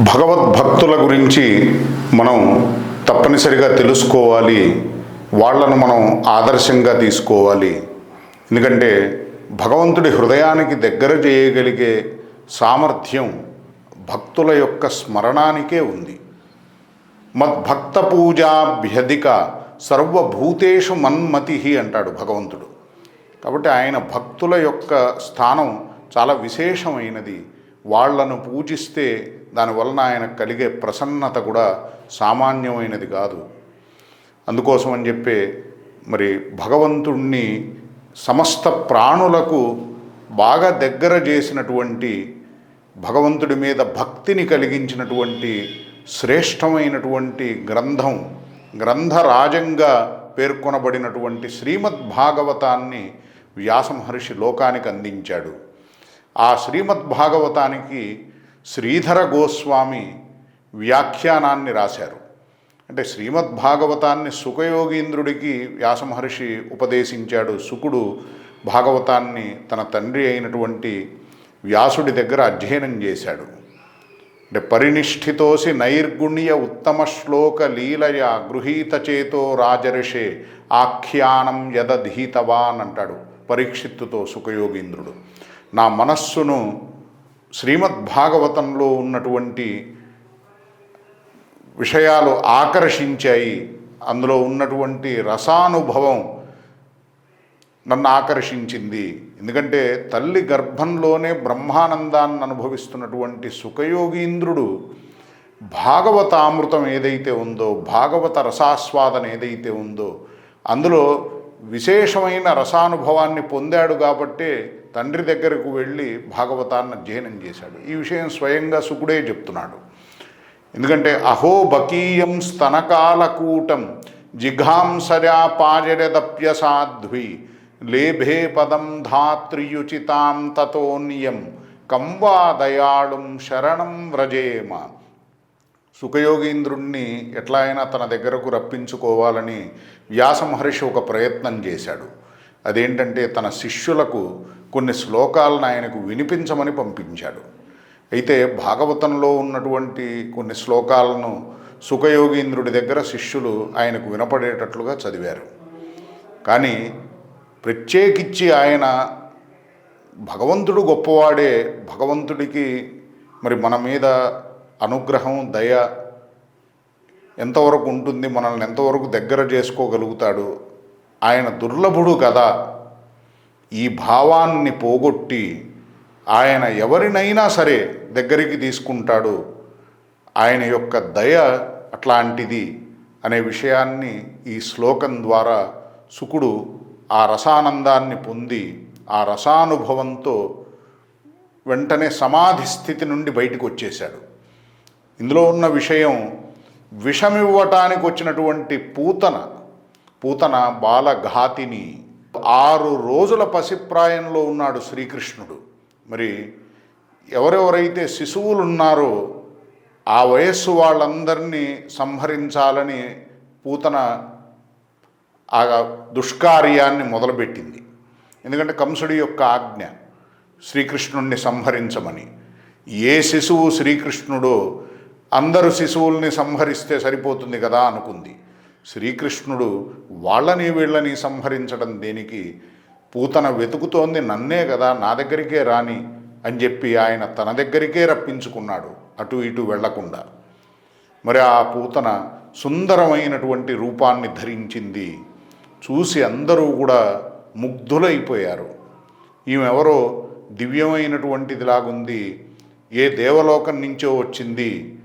భగవద్భక్తుల గురించి మనం తప్పనిసరిగా తెలుసుకోవాలి. వాళ్ళను మనం ఆదర్శంగా తీసుకోవాలి. ఎందుకంటే భగవంతుడి హృదయానికి దగ్గర చేయగలిగే సామర్థ్యం భక్తుల యొక్క స్మరణానికే ఉంది. మద్భక్త పూజాభ్యధిక సర్వభూతేషు మన్మతి అంటాడు భగవంతుడు. కాబట్టి ఆయన భక్తుల యొక్క స్థానం చాలా విశేషమైనది. వాళ్ళను పూజిస్తే దానివలన ఆయన కలిగే ప్రసన్నత కూడా సామాన్యమైనది కాదు. అందుకోసం అని చెప్పే మరి భగవంతుణ్ణి సమస్త ప్రాణులకు బాగా దగ్గర చేసినటువంటి భగవంతుడి మీద భక్తిని కలిగించినటువంటి శ్రేష్టమైనటువంటి గ్రంథం గ్రంథరాజంగా పేర్కొనబడినటువంటి శ్రీమద్భాగవతాన్ని వ్యాసమహర్షి లోకానికి అందించాడు. ఆ శ్రీమద్ భాగవతానికి శ్రీధర గోస్వామి వ్యాఖ్యానాన్ని రాశారు. అంటే శ్రీమద్ భాగవతాన్ని సుఖయోగీంద్రుడికి వ్యాసమహర్షి ఉపదేశించాడు సుకుడు భాగవతాన్ని తన తండ్రి అయినటువంటి వ్యాసుడి దగ్గర అధ్యయనం చేశాడు. అంటే పరినిష్ఠితోసి నైర్గుణ్య ఉత్తమ శ్లోక లీలయ గృహీత చేతో రాజర్షే ఆఖ్యానం యదధీతవాన్ అంటాడు పరీక్షిత్తుతో సుఖయోగీంద్రుడు. నా మనస్సును శ్రీమద్ భాగవతంలో ఉన్నటువంటి విషయాలు ఆకర్షించాయి. అందులో ఉన్నటువంటి రసానుభవం నన్ను ఆకర్షించింది. ఎందుకంటే తల్లి గర్భంలోనే బ్రహ్మానందాన్ని అనుభవిస్తున్నటువంటి సుఖయోగీంద్రుడు భాగవతామృతం ఏదైతే ఉందో భాగవత రసాస్వాదన ఏదైతే ఉందో అందులో విశేషమైన రసానుభవాన్ని పొందాడు కాబట్టే తండ్రి దగ్గరకు వెళ్ళి భాగవతాన్ని అధ్యయనం చేశాడు. ఈ విషయం స్వయంగా సుకుడే చెప్తున్నాడు. ఎందుకంటే అహో బకీయం స్తనకాలకూటం జిఘాంసరా పాజరదప్యసాధ్వి లేభే పదం ధాత్రియుచితాం తతోన్యం కంవా దయాళుం శరణం వ్రజేమ. సుఖయోగీంద్రుణ్ణి ఎట్లా అయినా తన దగ్గరకు రప్పించుకోవాలని వ్యాస మహర్షి ఒక ప్రయత్నం చేశాడు. అదేంటంటే తన శిష్యులకు కొన్ని శ్లోకాలను ఆయనకు వినిపించమని పంపించాడు. అయితే భాగవతంలో ఉన్నటువంటి కొన్ని శ్లోకాలను సుఖయోగీంద్రుడి దగ్గర శిష్యులు ఆయనకు వినపడేటట్లుగా చదివారు. కానీ ప్రత్యేకించి ఆయన భగవంతుడు గొప్పవాడే భగవంతుడికి మరి మన మీద అనుగ్రహం దయ ఎంతవరకు ఉంటుంది మనల్ని ఎంతవరకు దగ్గర చేసుకోగలుగుతాడు ఆయన దుర్లభుడు కదా. ఈ భావాన్ని పోగొట్టి ఆయన ఎవరినైనా సరే దగ్గరికి తీసుకుంటాడు. ఆయన యొక్క దయ అట్లాంటిది అనే విషయాన్ని ఈ శ్లోకం ద్వారా సుకుడు ఆ రసానందాన్ని పొంది ఆ రసానుభవంతో వెంటనే సమాధి స్థితి నుండి బయటకు వచ్చేశాడు. ఇందులో ఉన్న విషయం విషమివ్వటానికి వచ్చినటువంటి పూతన పూతన బాలఘాతిని ఆరు రోజుల పసిప్రాయంలో ఉన్నాడు శ్రీకృష్ణుడు. మరి ఎవరెవరైతే శిశువులు ఉన్నారో ఆ వయస్సు వాళ్ళందరినీ సంహరించాలని పూతన ఆ దుష్కార్యాన్ని మొదలుపెట్టింది. ఎందుకంటే కంసుడి యొక్క ఆజ్ఞ శ్రీకృష్ణుణ్ణి సంహరించమని. ఏ శిశువు శ్రీకృష్ణుడో అందరు శిశువుల్ని సంహరిస్తే సరిపోతుంది కదా అనుకుంది. శ్రీకృష్ణుడు వాళ్ళని వీళ్ళని సంహరించడం దేనికి? పూతన వెతుకుతోంది నన్నే కదా నా దగ్గరికే రాని అని చెప్పి ఆయన తన దగ్గరికే రప్పించుకున్నాడు అటు ఇటు వెళ్ళకుండా. మరి ఆ పూతన సుందరమైనటువంటి రూపాన్ని ధరించింది. చూసి అందరూ కూడా ముగ్ధులైపోయారు. ఈమెవరో దివ్యమైనటువంటిదిలాగుంది. ఏ దేవలోకం నుంచో వచ్చింది?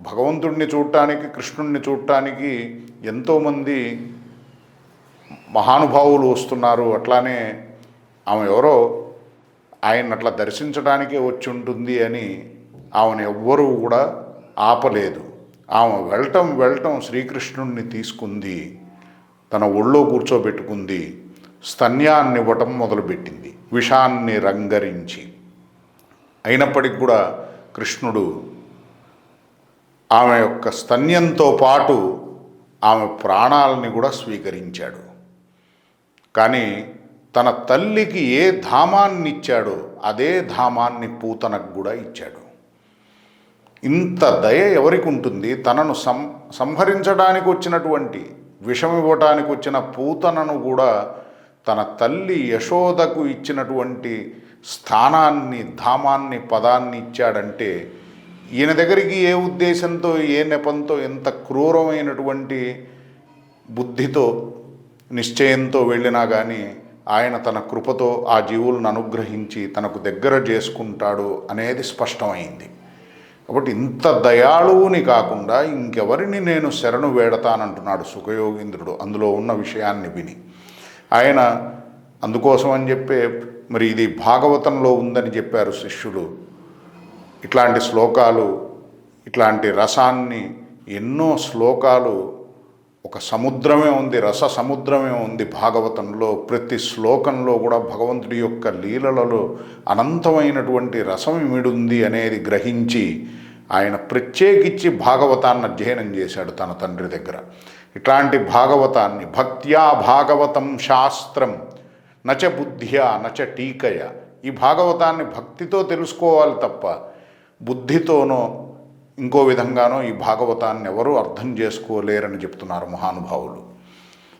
భగవంతుడిని చూడటానికి కృష్ణుణ్ణి చూడటానికి ఎంతోమంది మహానుభావులు వస్తున్నారు. అట్లానే ఆమె ఎవరో ఆయన అట్లా దర్శించడానికే వచ్చి ఉంటుంది అని ఆమెను ఎవ్వరూ కూడా ఆపలేదు. ఆమె వెళ్ళటం వెళ్ళటం శ్రీకృష్ణుణ్ణి తీసుకుంది. తన ఒళ్ళో కూర్చోబెట్టుకుంది. స్తన్యాన్ని ఇవ్వటం మొదలుపెట్టింది. విషాన్ని రంగరించి. అయినప్పటికి కూడా కృష్ణుడు ఆమె యొక్క స్తన్యంతో పాటు ఆమె ప్రాణాలని కూడా స్వీకరించాడు. కానీ తన తల్లికి ఏ ధామాన్ని ఇచ్చాడో అదే ధామాన్ని పూతనకు కూడా ఇచ్చాడు. ఇంత దయ ఎవరికి ఉంటుంది తనను సం సంహరించడానికి వచ్చినటువంటి విషం ఇవ్వటానికి వచ్చిన పూతనను కూడా తన తల్లి యశోదకు ఇచ్చినటువంటి స్థానాన్ని ధామాన్ని పదాన్ని ఇచ్చాడంటే ఈయన దగ్గరికి ఏ ఉద్దేశంతో ఏ నెపంతో ఎంత క్రూరమైనటువంటి బుద్ధితో నిశ్చయంతో వెళ్ళినా కానీ ఆయన తన కృపతో ఆ జీవులను అనుగ్రహించి తనకు దగ్గర చేసుకుంటాడు అనేది స్పష్టమైంది. కాబట్టి ఇంత దయాళువుని కాకుండా ఇంకెవరిని నేను శరణు వేడతానంటున్నాడు సుఖయోగీంద్రుడు. అందులో ఉన్న విషయాన్ని విని. ఆయన అందుకోసం అని చెప్పే మరి ఇది భాగవతంలో ఉందని చెప్పారు శిష్యులు ఇట్లాంటి శ్లోకాలు ఇట్లాంటి రసాన్ని ఎన్నో శ్లోకాలు ఒక సముద్రమే ఉంది రస సముద్రమే ఉంది భాగవతంలో. ప్రతి శ్లోకంలో కూడా భగవంతుడి యొక్క లీలలలో అనంతమైనటువంటి రసం ఇమిడుంది అనేది గ్రహించి ఆయన ప్రత్యేకించి భాగవతాన్ని అధ్యయనం చేశాడు తన తండ్రి దగ్గర. ఇట్లాంటి భాగవతాన్ని భక్త్యా భాగవతం శాస్త్రం నచ బుద్ధ్యా నచ టీకయ ఈ భాగవతాన్ని భక్తితో తెలుసుకోవాలి తప్ప బుద్ధితోనో ఇంకో విధంగానో ఈ భాగవతాన్ని ఎవరూ అర్థం చేసుకోలేరని చెప్తున్నారు మహానుభావులు.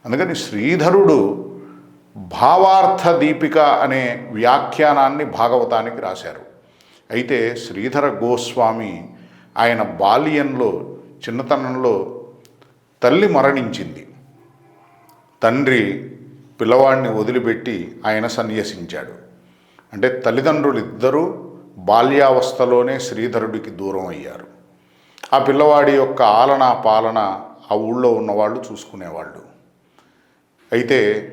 అందుకని శ్రీధరుడు భావార్థ దీపిక అనే వ్యాఖ్యానాన్ని భాగవతానికి రాశారు. అయితే శ్రీధర గోస్వామి ఆయన బాల్యంలో చిన్నతనంలో తల్లి మరణించింది. తండ్రి పిల్లవాడిని వదిలిపెట్టి ఆయన సన్యసించాడు. అంటే తల్లిదండ్రులు ఇద్దరూ బాల్యావస్థలోనే శ్రీధరుడికి దూరం అయ్యారు. ఆ పిల్లవాడి యొక్క ఆలన పాలన ఆ ఊళ్ళో ఉన్నవాళ్ళు చూసుకునేవాళ్ళు. అయితే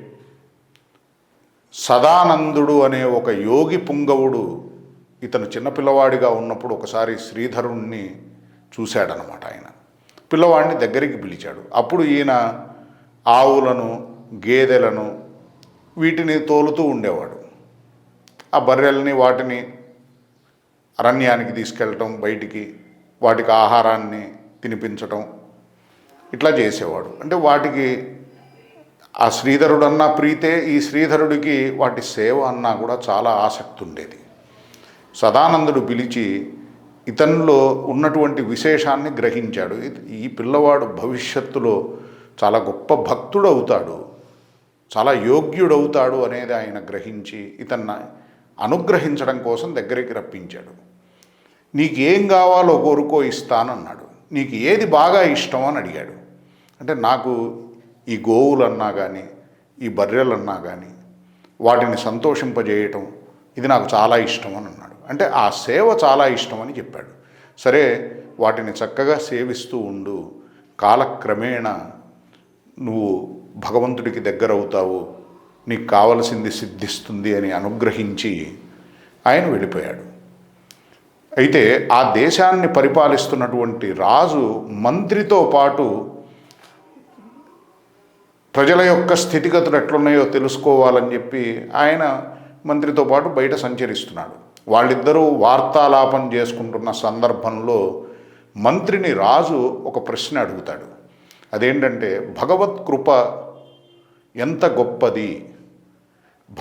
సదానందుడు అనే ఒక యోగి పుంగవుడు ఇతను చిన్నపిల్లవాడిగా ఉన్నప్పుడు ఒకసారి శ్రీధరుణ్ణి చూశాడనమాట ఆయన. పిల్లవాడిని దగ్గరికి పిలిచాడు. అప్పుడు ఈయన ఆవులను గేదెలను వీటిని తోలుతూ ఉండేవాడు. ఆ బర్రెల్ని వాటిని అరణ్యానికి తీసుకెళ్ళటం బయటికి వాటికి ఆహారాన్ని తినిపించటం ఇట్లా చేసేవాడు. అంటే వాటికి ఆ శ్రీధరుడన్నా ప్రీతే ఈ శ్రీధరుడికి వాటి సేవ అన్నా కూడా చాలా ఆసక్తి ఉండేది. సదానందుడు పిలిచి ఇతనిలో ఉన్నటువంటి విశేషాన్ని గ్రహించాడు. ఈ పిల్లవాడు భవిష్యత్తులో చాలా గొప్ప భక్తుడు అవుతాడు చాలా యోగ్యుడవుతాడు అనేది ఆయన గ్రహించి ఇతన్ని అనుగ్రహించడం కోసం దగ్గరికి రప్పించాడు. నీకు ఏం కావాలో కోరుకో ఇస్తానన్నాడు. నీకు ఏది బాగా ఇష్టం అని అడిగాడు. అంటే నాకు ఈ గోవులన్నా కానీ ఈ బర్రెలన్నా కానీ వాటిని సంతోషింపజేయటం ఇది నాకు చాలా ఇష్టం అని అన్నాడు. అంటే ఆ సేవ చాలా ఇష్టం అని చెప్పాడు. సరే వాటిని చక్కగా సేవిస్తూ ఉండు. కాలక్రమేణా నువ్వు భగవంతుడికి దగ్గర అవుతావు నీకు కావలసింది సిద్ధిస్తుంది అని అనుగ్రహించి ఆయన వెళ్ళిపోయాడు. అయితే ఆ దేశాన్ని పరిపాలిస్తున్నటువంటి రాజు మంత్రితో పాటు ప్రజల యొక్క స్థితిగతులు ఎట్లున్నాయో తెలుసుకోవాలని చెప్పి ఆయన మంత్రితో పాటు బయట సంచరిస్తున్నాడు. వాళ్ళిద్దరూ వార్తాలాపం చేసుకుంటున్న సందర్భంలో మంత్రిని రాజు ఒక ప్రశ్న అడుగుతాడు. అదేంటంటే భగవత్ కృప ఎంత గొప్పది?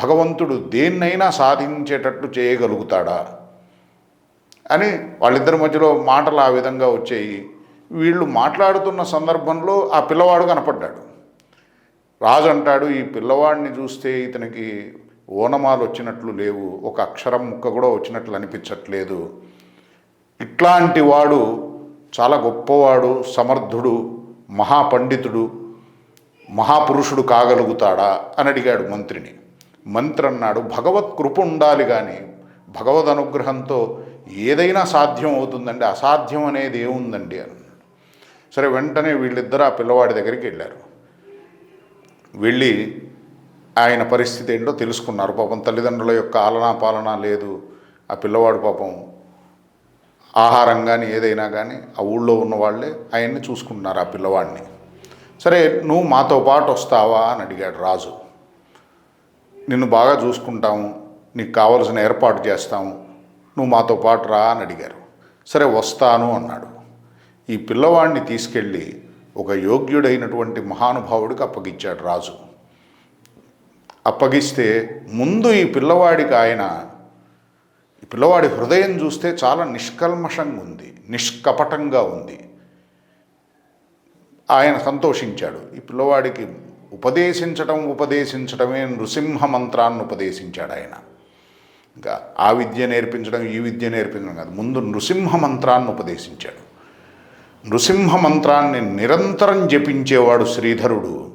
భగవంతుడు దేన్నైనా సాధించేటట్లు చేయగలుగుతాడా? అని వాళ్ళిద్దరి మధ్యలో మాటలు ఆ విధంగా వచ్చాయి. వీళ్ళు మాట్లాడుతున్న సందర్భంలో ఆ పిల్లవాడు కనపడ్డాడు. రాజు అంటాడు ఈ పిల్లవాడిని చూస్తే ఇతనికి ఓనమాలు వచ్చినట్లు లేవు. ఒక అక్షరం ముక్క కూడా వచ్చినట్లు అనిపించట్లేదు. ఇట్లాంటి వాడు చాలా గొప్పవాడు సమర్థుడు మహాపండితుడు మహాపురుషుడు కాగలుగుతాడా? అని అడిగాడు మంత్రిని. మంత్రి అన్నాడు భగవత్ కృప ఉండాలి కానీ భగవద్ అనుగ్రహంతో ఏదైనా సాధ్యం అవుతుందండి. అసాధ్యం అనేది ఏముందండి అని. అన్నాడు సరే వెంటనే వీళ్ళిద్దరు ఆ పిల్లవాడి దగ్గరికి వెళ్ళారు. వెళ్ళి ఆయన పరిస్థితి ఏంటో తెలుసుకున్నారు. పాపం తల్లిదండ్రుల యొక్క ఆలనా పాలన లేదు. ఆ పిల్లవాడు పాపం ఆహారం కానీ ఏదైనా కానీ ఆ ఊళ్ళో ఉన్న వాళ్ళే ఆయన్ని చూసుకుంటున్నారు ఆ పిల్లవాడిని. సరే నువ్వు మాతో పాటు వస్తావా అని అడిగాడు రాజు. నిన్ను బాగా చూసుకుంటాము నీకు కావలసిన ఏర్పాటు చేస్తాము నువ్వు మాతో పాటు రా అని అడిగారు. సరే వస్తాను అన్నాడు. ఈ పిల్లవాడిని తీసుకెళ్ళి ఒక యోగ్యుడైనటువంటి మహానుభావుడికి అప్పగించాడు రాజు. అప్పగిస్తే ముందు ఈ పిల్లవాడికి ఆయన ఈ పిల్లవాడి హృదయం చూస్తే చాలా నిష్కల్మషంగా ఉంది నిష్కపటంగా ఉంది. ఆయన సంతోషించాడు. ఈ పిల్లవాడికి ఉపదేశించటం ఉపదేశించటమే నృసింహ మంత్రాన్ని ఉపదేశించాడు ఆయన. ఇంకా ఆ విద్య నేర్పించడం ఈ విద్య నేర్పించడం కాదు. ముందు నృసింహ మంత్రాన్ని ఉపదేశించాడు. నృసింహ మంత్రాన్ని నిరంతరం జపించేవాడు శ్రీధరుడు.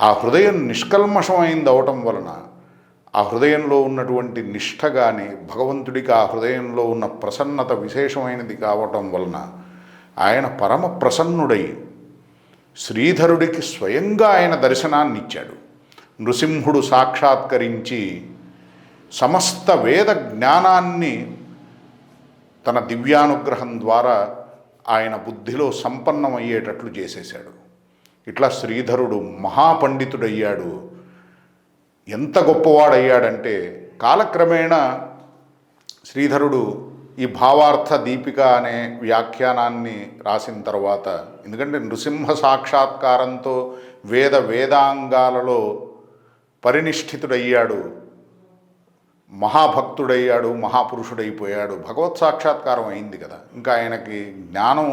ఆ హృదయం నిష్కల్మషమైంది అవటం వలన ఆ హృదయంలో ఉన్నటువంటి నిష్ఠ కానీ భగవంతుడికి ఆ హృదయంలో ఉన్న ప్రసన్నత విశేషమైనది కావటం వలన ఆయన పరమ ప్రసన్నుడై శ్రీధరుడికి స్వయంగా ఆయన దర్శనాన్ని ఇచ్చాడు నృసింహుడు సాక్షాత్కరించి సమస్త వేద జ్ఞానాన్ని తన దివ్యానుగ్రహం ద్వారా ఆయన బుద్ధిలో సంపన్నమయ్యేటట్లు చేసేశాడు. ఇట్లా శ్రీధరుడు మహాపండితుడయ్యాడు. ఎంత గొప్పవాడయ్యాడంటే కాలక్రమేణా శ్రీధరుడు ఈ భావార్థ దీపిక అనే వ్యాఖ్యానాన్ని రాసిన తర్వాత ఎందుకంటే నృసింహ సాక్షాత్కారంతో వేద వేదాంగాలలో పరినిష్ఠితుడయ్యాడు. మహాభక్తుడయ్యాడు మహాపురుషుడైపోయాడు. భగవత్ సాక్షాత్కారం అయింది కదా. ఇంకా ఆయనకి జ్ఞానం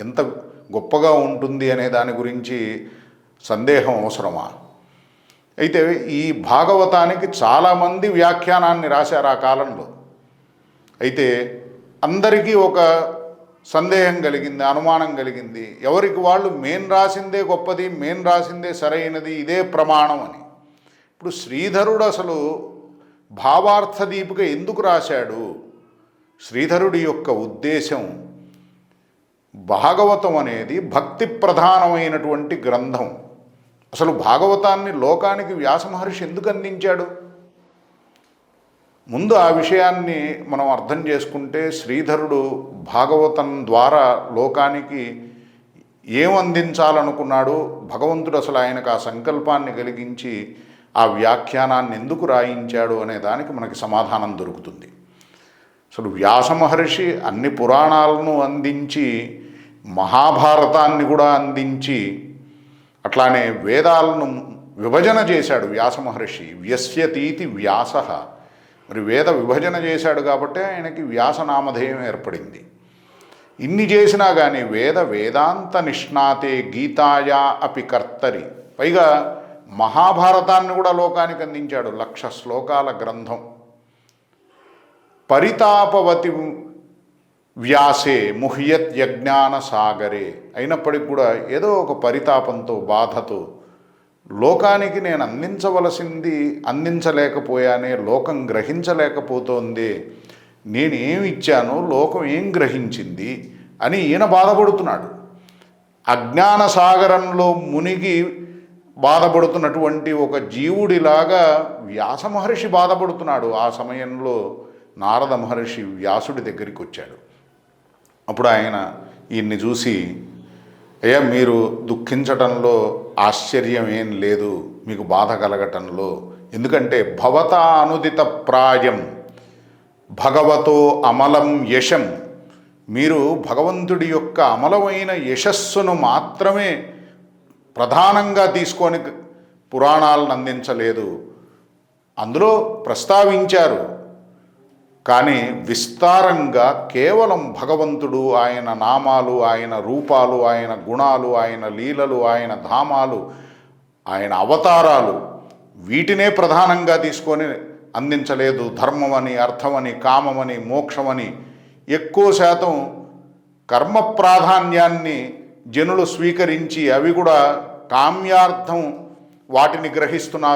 ఎంత గొప్పగా ఉంటుంది అనే దాని గురించి సందేహం అవసరమా? అయితే ఈ భాగవతానికి చాలామంది వ్యాఖ్యానాన్ని రాశారు ఆ కాలంలో. అయితే అందరికీ ఒక సందేహం కలిగింది అనుమానం కలిగింది. ఎవరికి వాళ్ళు మేన్ రాసిందే గొప్పది మేన్ రాసిందే సరైనది ఇదే ప్రమాణం అని. ఇప్పుడు శ్రీధరుడు అసలు భావార్థ దీపిక ఎందుకు రాశాడు? శ్రీధరుడి యొక్క ఉద్దేశం భాగవతం అనేది భక్తి ప్రధానమైనటువంటి గ్రంథం. అసలు భాగవతాన్ని లోకానికి వ్యాసమహర్షి ఎందుకు అందించాడు? ముందు ఆ విషయాన్ని మనం అర్థం చేసుకుంటే శ్రీధరుడు భాగవతం ద్వారా లోకానికి ఏం అందించాలనుకున్నాడు భగవంతుడు అసలు ఆయనకు ఆ సంకల్పాన్ని కలిగించి ఆ వ్యాఖ్యానాన్ని ఎందుకు రాయించాడు అనే దానికి మనకి సమాధానం దొరుకుతుంది. అసలు వ్యాస మహర్షి అన్ని పురాణాలను అందించి మహాభారతాన్ని కూడా అందించి అట్లానే వేదాలను విభజన చేశాడు వ్యాస మహర్షి. వ్యస్యతీతి వ్యాస. మరి వేద విభజన చేశాడు కాబట్టి ఆయనకి వ్యాసనామధేయం ఏర్పడింది. ఇన్ని చేసినా కానీ వేద వేదాంత నిష్ణాతే గీతాయా అపి కర్తరి. పైగా మహాభారతాన్ని కూడా లోకానికి అందించాడు. లక్ష శ్లోకాల గ్రంథం. పరితాపవతి వ్యాసే ముహ్యత్ యజ్ఞాన సాగరే అయినప్పటికి కూడా ఏదో ఒక పరితాపంతో బాధతో లోకానికి నేను అందించవలసింది అందించలేకపోయానే లోకం గ్రహించలేకపోతోంది నేను ఏమి ఇచ్చానో లోకం ఏం గ్రహించింది అని ఈయన బాధపడుతున్నాడు. అజ్ఞాన సాగరంలో మునిగి బాధపడుతున్నటువంటి ఒక జీవుడిలాగా వ్యాస మహర్షి బాధపడుతున్నాడు. ఆ సమయంలో నారద మహర్షి వ్యాసుడి దగ్గరికి వచ్చాడు. అప్పుడు ఆయన ఈయన్ని చూసి అయ్యా మీరు దుఃఖించటంలో ఆశ్చర్యం ఏం లేదు మీకు బాధ కలగటంలో. ఎందుకంటే భవతా అనుదిత ప్రాయం భగవతో అమలం యశం. మీరు భగవంతుడి యొక్క అమలమైన యశస్సును మాత్రమే ప్రధానంగా తీసుకొని పురాణాలను అందించలేదు. అందులో ప్రస్తావించారు. కానీ విస్తారంగా కేవలం భగవంతుడు ఆయన నామాలు ఆయన రూపాలు ఆయన గుణాలు ఆయన లీలలు ఆయన ధామాలు ఆయన అవతారాలు వీటినే ప్రధానంగా తీసుకొని అందించలేదు. ధర్మమని అర్థమని కామమని మోక్షమని ఎక్కువ శాతం కర్మ ప్రాధాన్యాన్ని జనులు స్వీకరించి అవి కూడా కామ్యార్థం వాటిని గ్రహిస్తున్నారు.